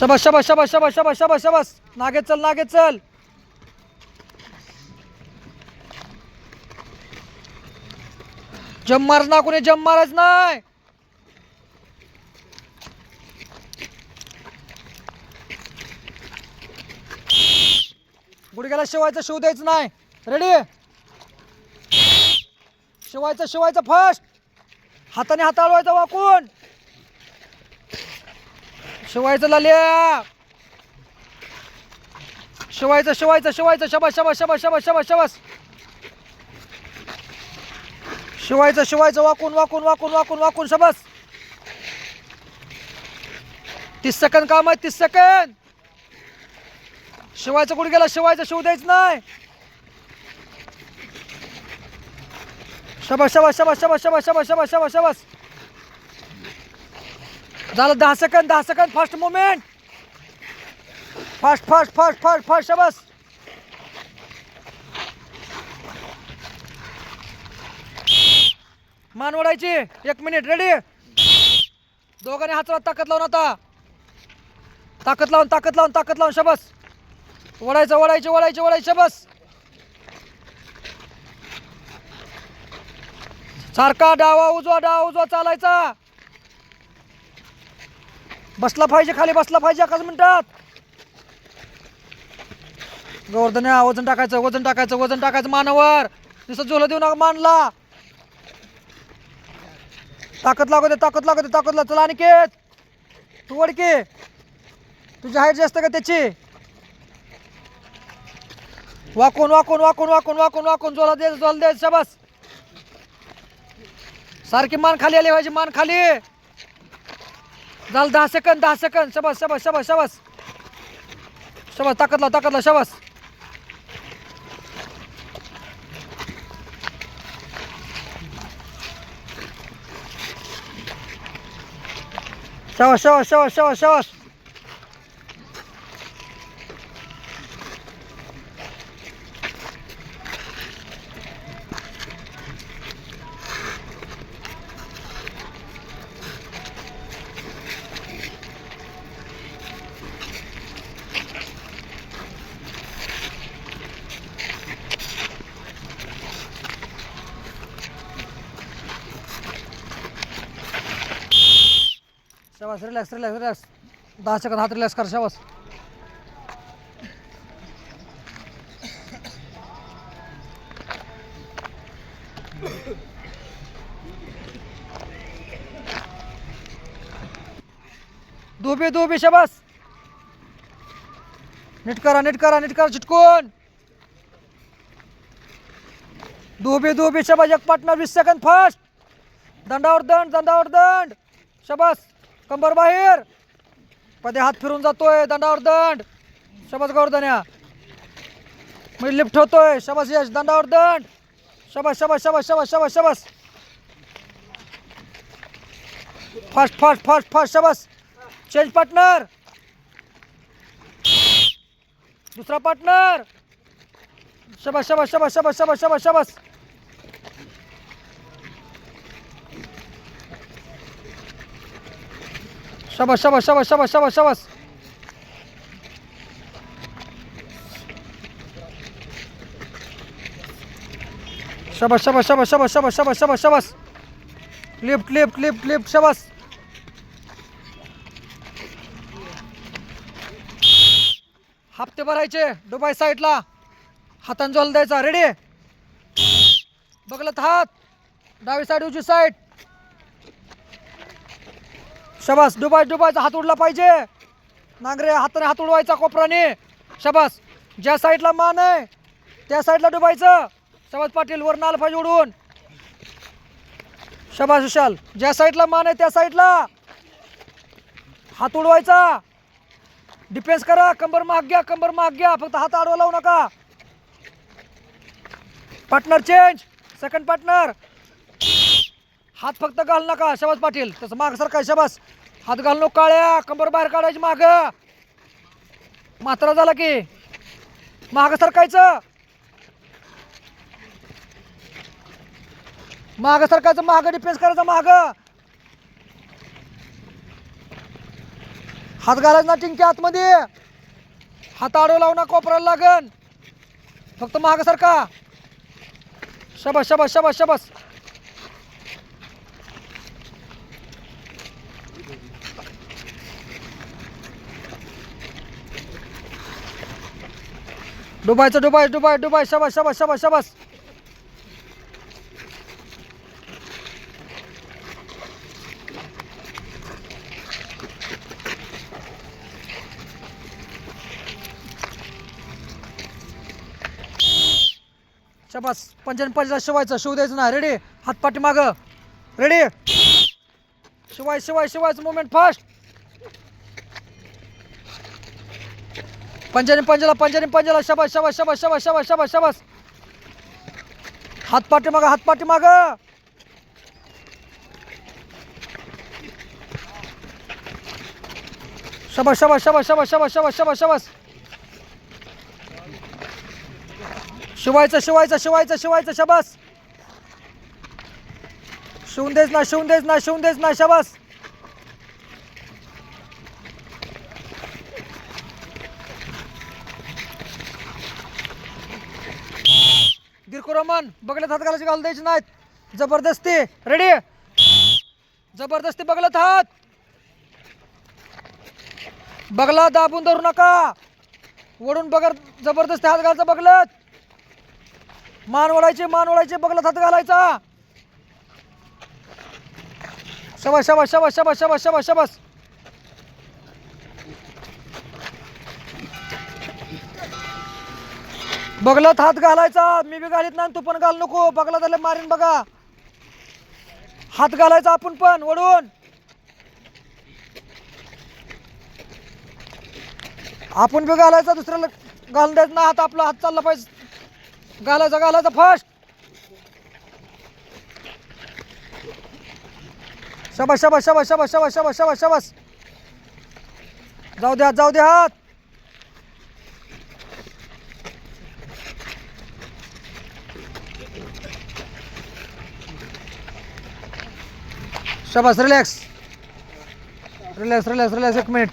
शबास शबास शबास शबास शबास शबास शबास. नागे चल नागे चल. जम मारच ना कोणी जम मारायच नाही. गुडघ्याला शिवायचं शिव द्यायचं नाही. रेडी शिवायचं शिवायचं फर्स्ट हाताने हाताळवायचं वाकून. शिवायचं लाल्या शिवायचं शिवायचं शिवायचं शबास शबास शबास शबास शबास शबास शिवायचं शिवायचं वाकून वाकून वाकून वाकून वाकून शबास तीस सेकंद काम आहे तीस सेकंद शिवायचं कुठे गेला शिवायचं शिव द्यायचं नाही शबास शबास शबास शबास शबास शबास शबास शबास शबास झालं दहा सेकंद दहा second fast movement fast fast fast fast fast शबास. मान ओढायची. एक मिनिट रेडी दोघांनी हाताला ताकद लावून आता. ताकद लावून ताकद लावून ताकद लावून शबस. ओढायचं ओढायचं ओढायचं ओढायचं शबस. सारखा डावा उजवा डावा उजवा चालायचा. बसला पाहिजे खाली बसला पाहिजे एकाच मिनिटात. गोवर्धन्या वजन टाकायचं वजन टाकायचं वजन टाकायचं मानावर. नुसतं झोलं देऊ नका मानला. ताकद लागू दे ताकद लागू दे ताकद लाग चला अनिकेत. तू वडके. तुझी हाईट जास्त का त्याची? वाकून वाकून वाकून वाकून वाकून वाकून. जोला दे जोला दे शबास. सारखी मान खाली आली पाहिजे मान खाली. झालं दहा सेकंद दहा सेकंद. शबास शबास शबास शबास. शबास ताकदला ताकदला ताकद लाव शबास शबास. शबास शबास शबास शबास. शबास रिलॅक्स रिलॅक्स रिलॅक्स दहा सेकंद हात रिलॅक्स कर शबास. दुबी दुबी शबास. नीट करा नीट करा नीट करा चिटकून. दुबी दुबी शबास. एक पार्टनर वीस सेकंद फास्ट दंडावर दंड दंडावर दंड. शबास. कंबर बाहेर. पदे हात फिरून जातोय दंडावर दंड. शबास गौरधन्या मी लिफ्ट होतोय शबास यश दंडावर दंड. शबास शबास शबास शबास शबास शबास. फास्ट फास्ट फास्ट फास्ट शबास. चेंज पार्टनर दुसरा पार्टनर शबास शबास शबास शबास शबास शबास शबास. शबास शबास शबास शबास शबास शबास शबास शबास शबास शबास शबास शबास शबास शबास लिफ्ट लिफ्ट लिफ्ट लिफ्ट शबास हप्ते भरायचे दुबई साईडला हातान जल द्यायचा रेडी बघलत हात डावी साईड उजवी साईड शबास डुबाय डुबायचा हात उडला पाहिजे. नांगरे हाताने हात उडवायचा कोपराने. शबास ज्या साईडला मान आहे त्या साईडला डुबायचं. शबास पाटील वर नाल पाहिजे उडून. शबास विशाल ज्या साईडला मान आहे त्या साईडला. हात उडवायचा. डिफेन्स करा कंबर माग घ्या कंबर माग घ्या फक्त हात आडवा लावू नका. पार्टनर चेंज सेकंड पार्टनर हात फक्त घाल नका शबास पाटील. तसं माग सरका शबास. हात घालणं काळ्या. कंबर बाहेर काढायची माग. मात्रा झाला की. माग सरकायचं. माग सरकायचं माग डिफेन्स करायचं माग. हात घालायचं ना टिंकी आतमध्ये. हात आडव लावू ना कोपराला लागन. फक्त माग सारखा. शबास शबास शबास शबास. डुबायचं डुबाय डुबाय डुबाय शबास शबास शबास शबास. शबास पंचन पंचाला शिवायचं शिव द्यायचं ना रेडी हातपाठी माग. रेडी शिवाय शिवाय शिवायचं मुवमेंट फास्ट पंचाने पंजाला पंचाने पंजाला शबास शबास शबास शबास शबास शबास शबास हातपाठी माग हातपाठी माग शबास शबास शबास शबास शबास शबास शबास शबास शिवायचं शिवायचं शिवायचं शिवायचं शबास शिवून देच ना शिवून देच ना शिवून देच ना शबास गिरको रमन बगलत हात घालायचे घालून द्यायचे नाहीत. जबरदस्ती रेडी जबरदस्ती बगलत हात बगला दाबून धरू नका. वडून बगर जबरदस्ती हात घालचा बगलत. मान ओढायचे मान ओढायचे बगलत हात घालायचा. शबास शबास शबास शबास शबास शबास शबास. बगलात हात घालायचा. मी बी घालीत नाही तू पण घाल नको. बगला झालं मारीन बघा. हात घालायचा आपण पण वडून आपण बी घालायचा दुसऱ्याला घालून द्यायचं ना हात आपला हात चालला पाहिजे. घालायचा घालायचा फास्ट शबास शबास शबास शबास शबास शबास शबास शबास. जाऊ द्या जाऊ द्या हात. शबास रिलॅक्स रिलॅक्स रिलॅक्स रिलॅक्स एक मिनिट